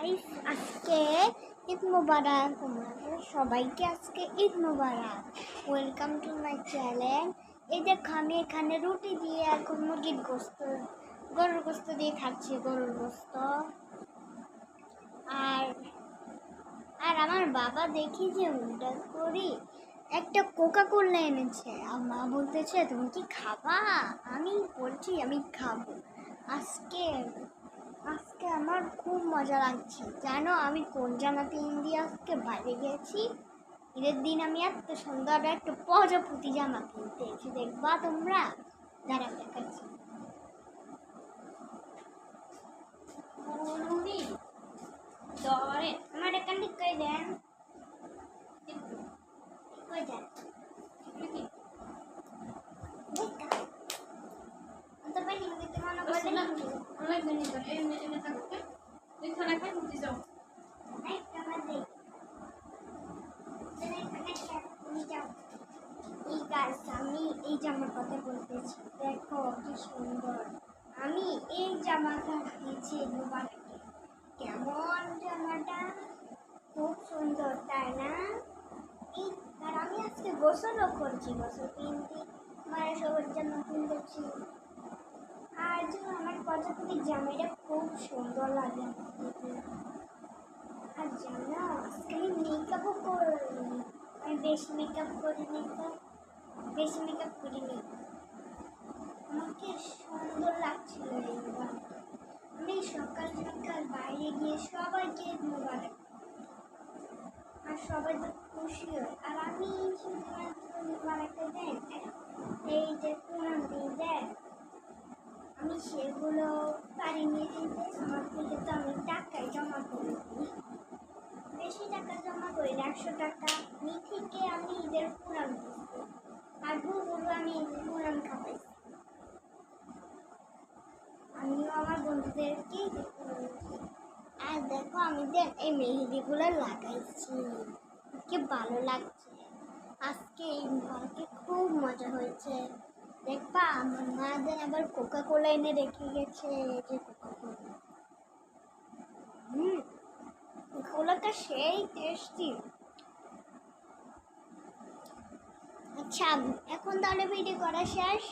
Guys আজকে ঈদ মুবারক। তোমাদের সবাইকে আজকে ঈদ মুবারক। ওয়েলকাম টু মাই চ্যানেল এই দেখো, আমি এখানে রুটি দিয়ে এখন মুরগির গোস্ত, গরুর গোস্ত দিয়ে খাচ্ছি, গরুর গোস্ত। আর আর আমার বাবা দেখি যে হঠাৎ করি। একটা কোকা কোলা এনেছে। আর মা বলতেছে, তুমি কি খাবা? আমি বলছি, আমি খাব। আজকে আজকে আমার খুব মজা লাগছে। জানো আমি কোন জামা কিনে আজকে বাইরে গেছি ঈদের দিন আমি এত সুন্দর একটা প্রজাপতি জামা কিনতে এসে দেখবা তোমরা? দাঁড়া দেখাচ্ছি। আমার এখানে কই দেন। কই দেন এই আমি এই জামার কথা বলতেছি দেখো কি সুন্দর আমি এই জামাটা দিয়েছি দুবারকে কেমন জামাটা খুব সুন্দর, তাই না? এই আর আমি আজকে গোসলও করছি, গোসল কিনতে মায়ের সবার জন্য কিনতেছি আর যে আমার প্রজাপতি জামাটা খুব সুন্দর লাগে আর জানো আজকে আমি মেকআপও করিনি আমি বেশি মেকআপ করিনি তো, বেশি মেকআপ করিনি আমাকে সুন্দর লাগছিল এইবার আমি সকাল সকাল বাইরে গিয়ে সবাইকে মোবারক আর সবাই তো খুশি হয়। আর আমি শুধুমাত্র মোবারকটা দেন এই যে কোরআন দিয়ে দেন আমি সেগুলো পারিনি দিতে আমার থেকে তো আমি টাকায় জমা করে। বেশি টাকা জমা করি একশো টাকা। নি থেকে আমি ঈদের পুরান আর গুগুলো আমি ঈদের পুরান খাওয়াইছি আমিও আমার বন্ধুদেরকে ঈদের পুরান আর দেখো, আমি যে এই মেহেদিগুলো লাগাইছি। কি ভালো লাগছে। আজকে এই খুব মজা হয়েছে। দেখবা আমার মাদের আবার কোকা কোলা এনে রেখে গেছে এই যে কোকা কোলা হুম কোলাটা সেই টেস্টি আচ্ছা এখন তাহলে ভিডিও করা শেষ।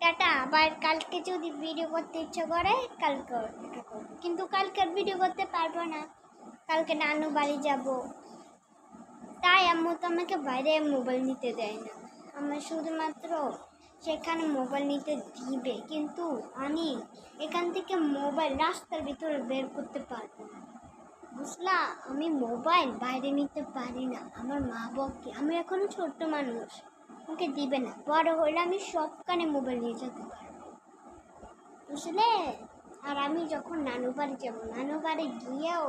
টাটা, আবার কালকে যদি ভিডিও করতে ইচ্ছে করে, কালকে কিন্তু কালকে ভিডিও করতে পারব না। কালকে নানু বাড়ি যাব। তাই আম্মু তো আমাকে বাইরে মোবাইল নিতে দেয় না। আমার শুধুমাত্র সেখানে মোবাইল নিতে দিবে। কিন্তু আমি এখান থেকে মোবাইল রাস্তার ভিতরে বের করতে পারব না। বুঝলা? আমি মোবাইল বাইরে নিতে পারি না। আমার মা বকে আমি এখনও ছোট্ট মানুষ। আমাকে দিবে না। বড় হলে আমি সবখানে মোবাইল নিয়ে যেতে পারব। বুঝলে? আর আমি যখন নানু বাড়ি যাব, নানু বাড়ি গিয়েও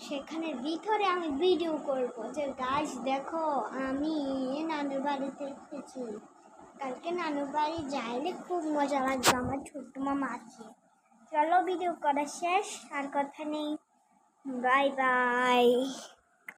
সেখানে ভিতরে আমি ভিডিও করব। যে গাছ দেখো, আমি নানুর বাড়িতে এসেছি। কালকে নানুর বাড়ি যাইলে খুব মজা লাগবে, আমার ছোট্ট মামা আছে। চলো ভিডিও করা শেষ, আর কথা নেই। Bye bye